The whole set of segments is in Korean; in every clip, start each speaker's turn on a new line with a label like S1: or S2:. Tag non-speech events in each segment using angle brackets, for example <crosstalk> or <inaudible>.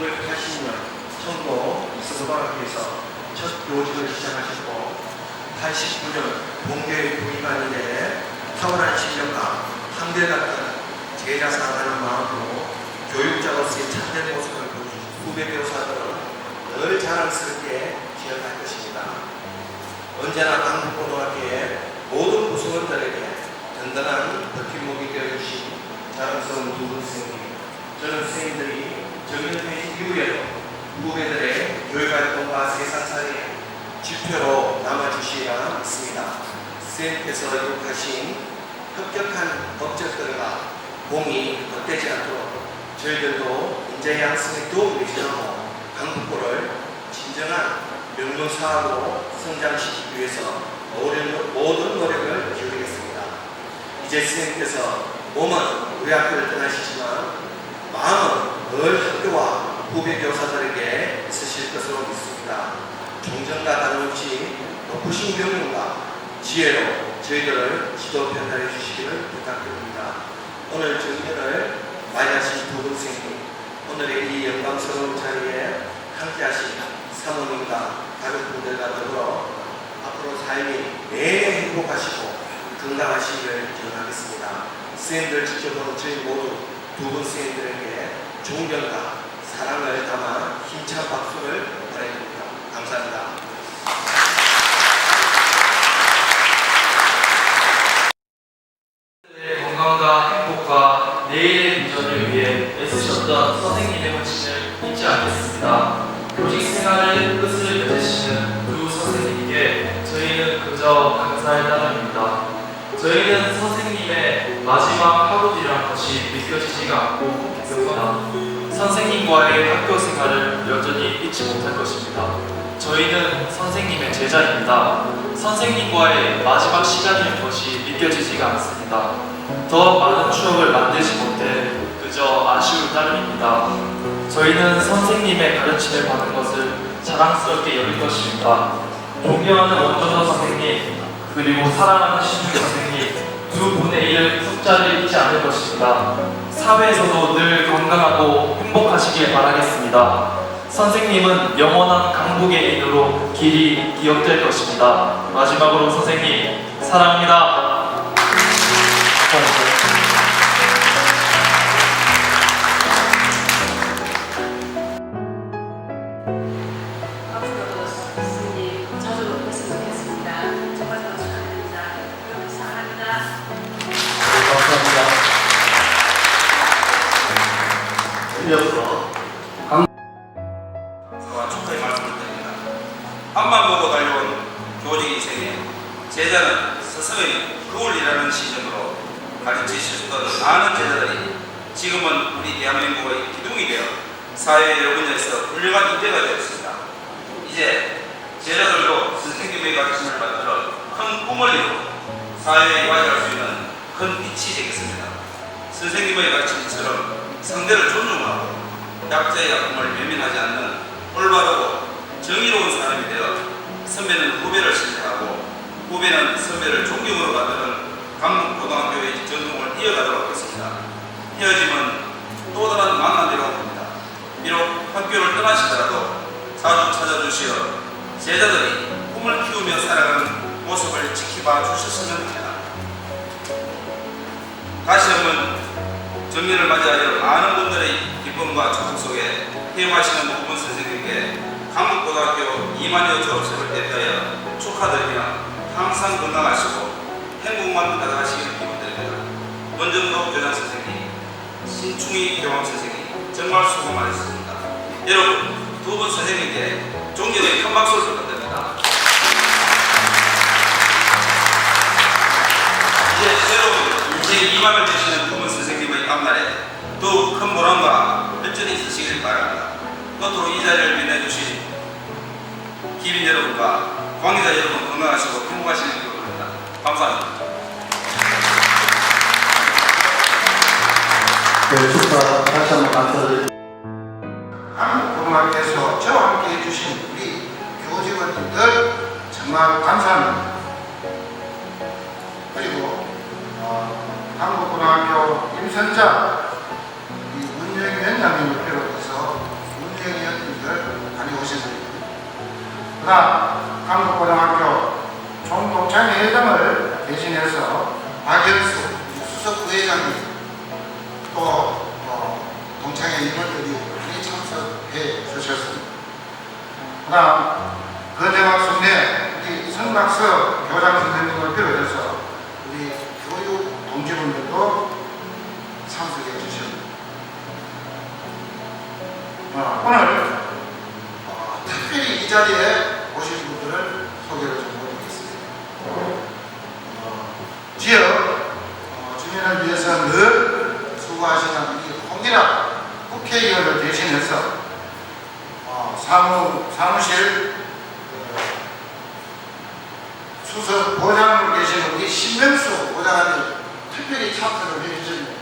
S1: 1980년 청도 이수고등학교에서 첫 교직을 시작하셨고 89년 본교의 부임한 이래 탁월한 실력과 한결 같은 제자 사랑하는 마음으로 교육자로서의 참된 모습을 보여준 후배 교사들은 늘 자랑스럽게 기억할 것입니다. 언제나 강북고등학교의 모든 구성원들에게 든든한 버팀목이 되어주신 자랑스러운 두 분 선생님, 저는 선생님들이 정년퇴직 이후에도 후배들의 교육활동과 세상살이에 지표로 남아주시리라 믿습니다. 선생님께서 이룩하신 합격한 법적들과 공이 헛되지 않도록 저희들도 인재 양성에 도움을 주고 강북고를 진정한 명문사업으로 성장시키기 위해서 모든, 노력을 기울이겠습니다. 이제 선생님께서 몸은 우리 학교를 떠나시지만 마음은 늘 학교와 후배 교사들에게 있으실 것으로 믿습니다. 종전과 다름없이 높으신 경륜과 지혜로 저희들을 지도 편달해 주시기를 부탁드립니다. 오늘 정년을 맞이하신 선생님, 오늘의 이 영광스러운 자리에 함께하신 사모님과 가족분들과 더불어 앞으로 삶이 매일 행복하시고 건강하시기를 기원하겠습니다. 선생님들 지켜보는 저희 모두 두 분 선생님들에게 존경과 사랑을 담아 힘찬 박수를
S2: 더 많은 추억을 만들지 못해 그저 아쉬울 따름입니다. 저희는 선생님의 가르침을 받은 것을 자랑스럽게 여길 것입니다. 존경하는 원조선 선생님, 그리고 사랑하는 신중 선생님, 두 분의 일을 숫자를 잊지 않을 것입니다. 사회에서도 늘 건강하고 행복하시길 바라겠습니다. 선생님은 영원한 강북의 인으로 길이 기억될 것입니다. 마지막으로 선생님, 사랑합니다.
S3: 이어서
S4: 사와 축하의 말씀을 드립니다. 앞만 보고 달려온 교직 인생에 제자는 스승의 그울이라는 시점으로 가르치셨던 많은 제자들이 지금은 우리 대한민국의 기둥이 되어 사회 여분야에서 훌륭한 인재가 되었습니다. 이제 제자들도 선생님의 가르침을 받들어 큰 꿈을 이루고 사회에 와이할 수 있는 큰 빛이 되겠습니다. 선생님의 가르침처럼 상대를 존중하고 약자의 아픔을 외면하지 않는 올바르고 정의로운 사람이 되어 선배는 후배를 신뢰하고 후배는 선배를 존경으로 받드는 강북고등학교의 전통을 이어가도록 하겠습니다. 헤어짐은 또 다른 만남이라고 봅니다. 비록 학교를 떠나시더라도 자주 찾아주시어 제자들이 꿈을 키우며 살아가는 모습을 지켜봐 주셨으면 합니다. 다시 한번 정년을 맞이하여 많은 분들의 기쁨과 축복 속에 해임하시는 부분 선생님께 강북고등학교 이만여 졸업식을 대하여 축하드리며 항상 건강하시고 행복만 가득하시기를 기원드립니다. 원정도 교장 선생님, 신충희 교감 선생님 정말 수고 많으셨습니다. 여러분 두 분 선생님께 존경의 큰 박수를 부탁드립니다. 이제 새로운 인생 이만을 주시는 부분 선생님의 앞날에 더욱 큰 보람과 열정이 있으시길 바랍니다. 끝으로 이 자리를 빛내주신 기빈 여러분과 관계자 여러분 건강하시고 바랍니다. 감사합니다.
S3: 네, 축하 다시 한번 감사드립니다.
S4: 한국
S5: 한국고등학교에서 저와 함께 해주신 우리 교직원님들 정말 감사합니다. 그리고 어, 한국고등학교 임선자 이 운영위원장님을 비롯해서 운영위원님들 다녀오셨습니다. 그다음 한국고등학교 회장을 대신해서 박연수 수석 부회장님 또 어, 동창회 임원들이 많이 참석해 주셨습니다. 그다음 거대학 선배 우리 성락서 교장 선생님을 비롯해서 우리 교육 동지분들도 참석해 주셨습니다. 어, 오늘 어, 특별히 이 자리에 오신 분들을 소개를 좀 해드리겠습니다. 어, 지역 어, 주민을 위해서 늘 수고하시는 우리 홍기락 국회의원을 대신해서 어, 사무, 사무실 어, 수석 보장으로 계신 우리 신명수 보장관님 특별히 참석을 해주십니다.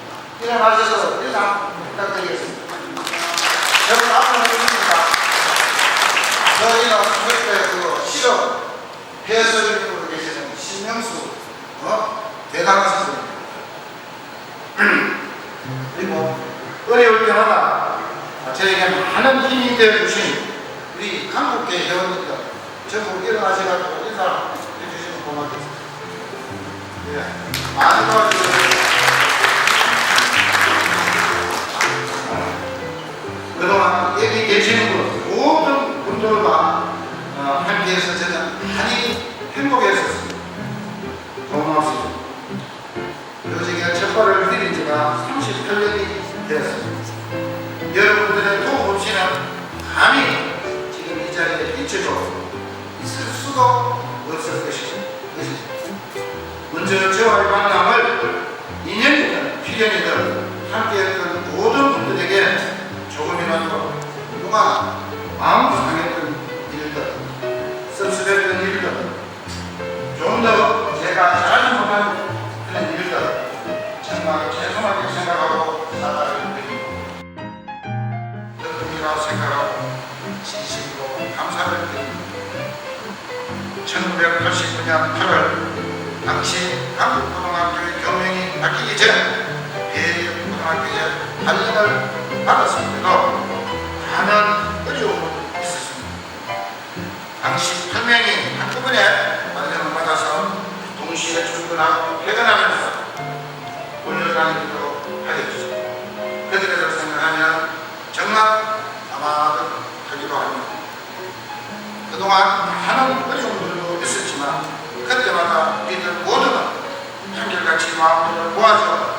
S5: 일어나셔서 인사 부탁드리겠습니다. 여러분 앞으로 해주십니다. 저희는 그때 그 실업 신명수 선생님 그리고 어려울 때마다 저에게 많은 힘이 되어 주신 우리 한국계 회원님들 전부 일어나셔가지고 인사해주시면 고맙겠습니다. 예, 많은 도와주셔서 그동안 여기 계시는 분 모든 분들과 어, 함께해서 저는 많이 행복했었습니다. 고맙습니다. 지가 38년이 되었습니다. 여러분들의 도움 없이는 감히 지금 이 자리에 비춰도 있을 수도 없을 것입니다. 먼저 저와의 만남을 2년이든 7년이든 함께했던 모든 분들에게 조금이라도 그동안 마음 상했던 일들, 씁쓸했던 일들, 좀더 1989년 8월 당시 한국고등학교의 교명이 바뀌기 전 배고등학교에 발령을 받았음에도 많은 어려움이 있었습니다. 당시 8명이 한꺼번에 발령을 받아서 동시에 출근하고 퇴근하면서 올려다니기도 하였죠. 그들을 생각하면 정말 아마도 하기도 합니다. 그동안 많은 어려움들도 있었지만 그때마다 우리들 모두가 한결같이 마음을 모아서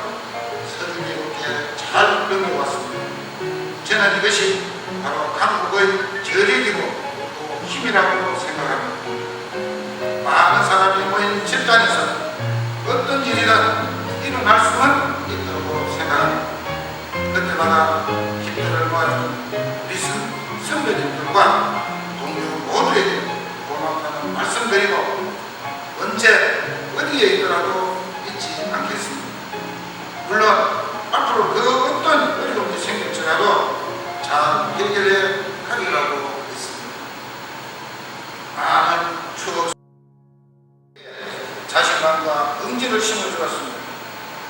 S5: 서주님께 잘 넘겨왔습니다. 저는 이것이 바로 한국의 저력이고 또 힘이라고 생각합니다. 많은 사람이 모인 집단에서 어떤 일이든 일어날 수는 있다고 생각합니다. 그때마다 힘들을 모아준 우리 선- 선배님들과 동료 모두에게 고맙다는 말씀드리고 언제 어디에 있더라도 잊지 않겠습니다. 물론 앞으로 그 어떤 어려움이 생길지라도 잘 해결해 가리라고 있습니다. 많은 추억 자신감과 의지를 심어주었습니다.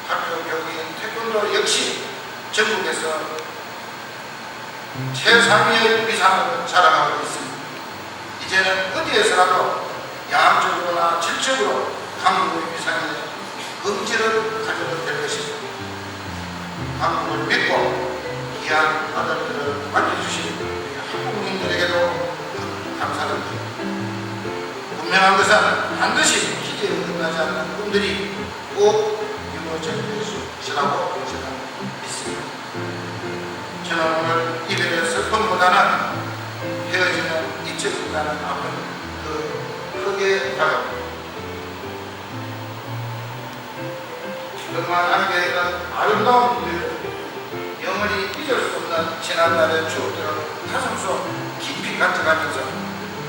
S5: 학교 교육인 태권도 역시 전국에서 최상위의 위상을 자랑하고 있습니다. 이제는 어디에서라도 양적으로나 질적으로 한국의 위상에 긍지를 가져도 될 것입니다. 한국을 믿고 귀한 아들들을 우리 한국민들에게도 큰 감사를 드립니다. 분명한 것은 반드시 기대에 끝나지 않는 꿈들이 꼭 이루어질 것이라고 저는 믿습니다. 저는 오늘 이별의 슬픔보다는 헤어지는 잊혀진다는 아픔 그 크게 다가옵니다. 그동안 함께 했던 아름다운 일들 영원히 잊을 수 없는 지난날의 추억들을 가슴 속 깊이 간직하면서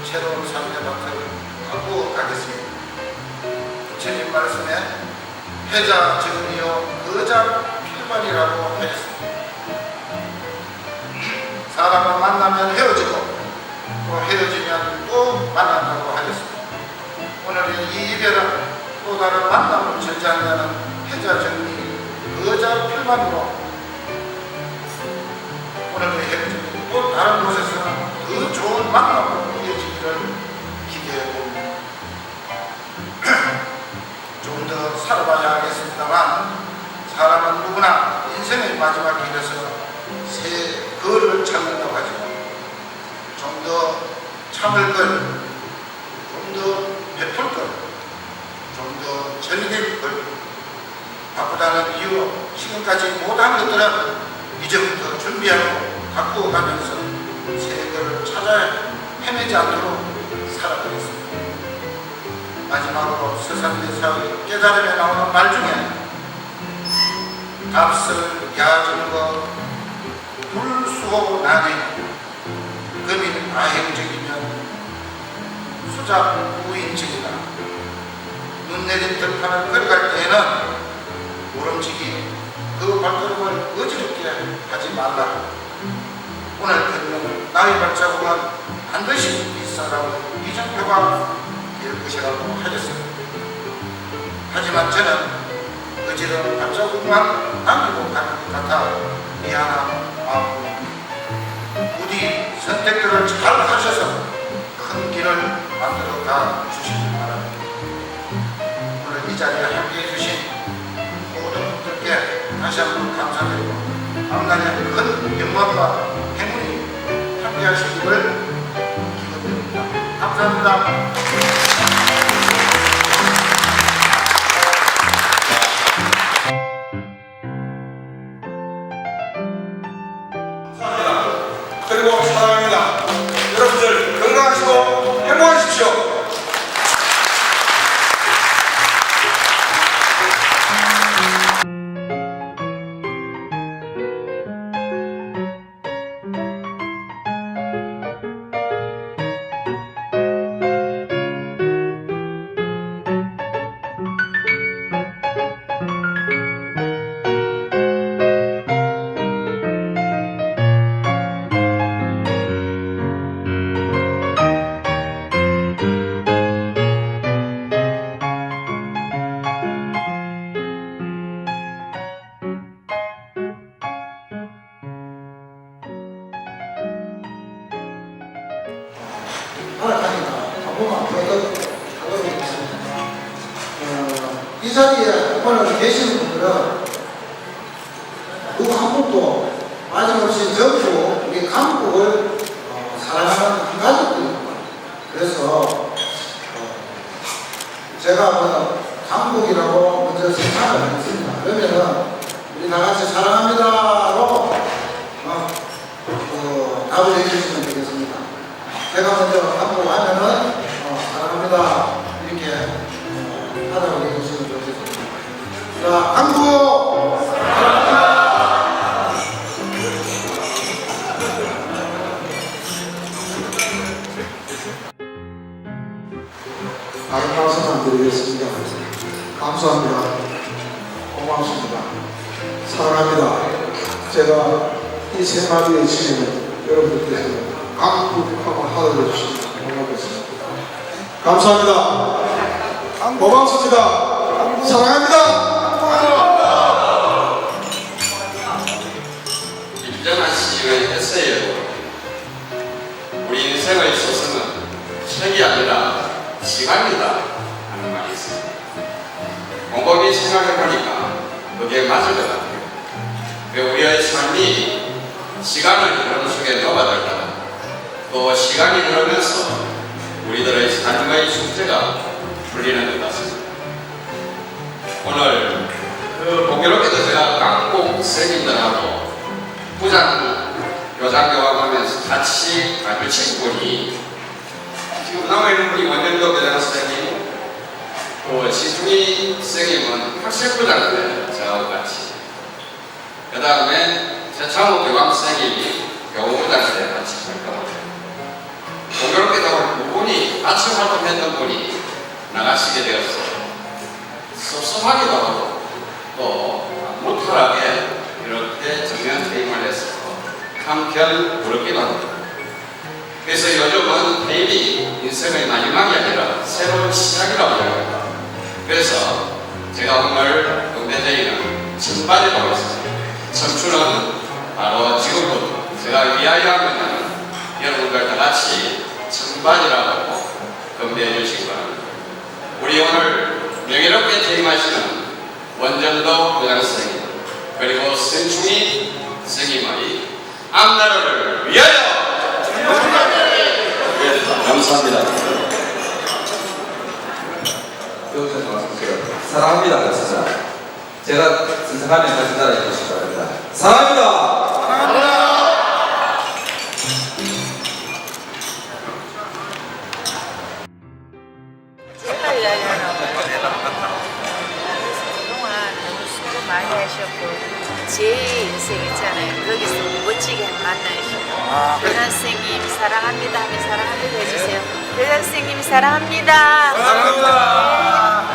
S5: 새로운 삶의 바탕을 바꾸어 가겠습니다. 부처님 말씀에 해자 증이요 거자 필반이라고 하였습니다. 사람을 만나면 헤어지고 또 헤어지면 또 만난다고 하겠습니다. 오늘의 이 이별은 또 다른 만남을 전제한다는 해자 정리 그자 필만으로 오늘의 헤어짐이 또 다른 곳에서는 더 좋은 만남으로 이어지기를 기대해 봅니다. <clears throat> 좀 더 살아봐야 하겠습니다만 사람은 누구나 인생의 마지막 길에서 새 거를 찾는다고 하죠. 좀 더 참을 걸, 좀더 베풀 걸, 좀더 즐길 걸, 바쁘다는 이유로 지금까지 못한 것들은 이제부터 준비하고 갖고 가면서 새 거를 찾아 헤매지 않도록 살아가겠습니다. 마지막으로 서산대사의 깨달음에 나오는 말 중에 값을 야주는 불수호 나뉘 금인 아행적이 면 수작 우인적이다 눈 내린 들판을 걸어갈 때에는 모름지기 그 발걸음을 어지럽게 하지 말라 오늘 걷는 나의 발자국은 반드시 뒷사람의 이정표가 될 것이라고 하였습니다 하지만 저는 어지러운 발자국만 남기고 가는 것 같아 미안한 마음입니다. 부디 선택들을 잘 하셔서 큰 길을 만들어 가 주시기 바랍니다. 오늘 이 자리에 함께해 주신 모든 분들께 다시 한번 감사드리고 앞날에 큰 영광과 행운이 함께하시기를 기원드립니다. 감사합니다. 분들은 누구 한 분도 마지못이 전부 우리 강국을 어, 사랑하는 한 가족들입니다. 그래서 어, 제가 뭐 강국이라고 먼저 생각을 했습니다. 그러면은 우리 다 같이 사랑합니다로 어, 어, 답을 해주시면 되겠습니다. 제가 먼저 한번 하면은 어, 사랑합니다 한국 말씀 안 드리겠습니다. 감사합니다. 고맙습니다. 사랑합니다. 제가 이 세 마디의 질문 여러분들께서 강국하고 하도록 해주시면 고맙겠습니다. 감사합니다. 고맙습니다. 사랑합니다.
S6: 인생의 소승은 책이 아니라 시간이다 하는 말이 있습니다. 곰곰이 생각해보니까 그게 맞을 것 같아요. 왜 우리의 삶이 시간을 흐름 속에 녹아들다 또 시간이 흐르면서 우리들의 삶의 숙제가 풀리는 것 같습니다. 오늘 그 공교롭게도 제가 강국 세민들하고 부장 교장교감하면서 같이 발을 친 분이 지금 남아있는 분이 원년도 교장 선생님 또 지중이 선생님은 학생부장인데 저하고 같이. 그 다음에 최창호 교감 선생님이 교무부장 때 같이 활동을 공교롭게도 두 분이 같이 활동했던 분이 나가시게 되었어 섭섭하기도 하고 한편 부럽기도 합니다. 그래서 요즘은 퇴임이 인생의 마지막이 아니라 새로운 시작이라고 생각합니다. 그래서 제가 오늘 동대대회는 청바지로 하겠습니다. 청춘은 바로 지금부터 제가 이야기하면 여러분들 다 같이 청바지라고 건배해 주시기 바랍니다. 우리 오늘 명예롭게 퇴임하시는 원전도 부장 선생님 그리고 선충이 선생님의 앞나라를 위하여 감사합니다.
S7: 여기서. 사랑합니다, 진짜. 제가 선생하면 같이 따라해 주시기 바랍니다. 사랑합니다!
S8: 제가 이야기하는 그동안 너무 수고 많이 하셨고 제 인생 있잖아요 거기서 멋지게 만나시고 교장 선생님 사랑합니다. 하면 사랑합니다 해주세요. 교장 선생님 사랑합니다. 사랑합니다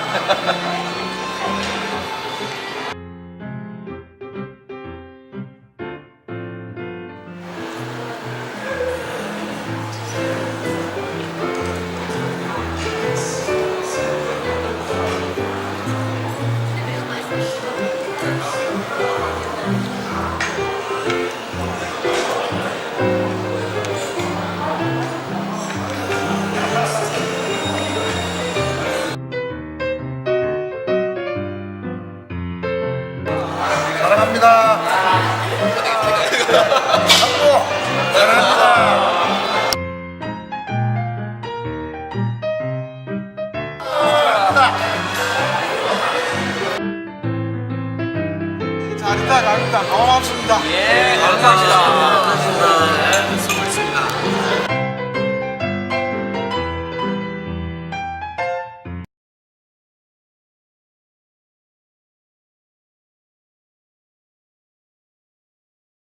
S5: 사랑합니다. 한국 사랑합니다.
S9: 잘했다, 잘했다. 고맙습니다.
S2: 예, 감사합니다.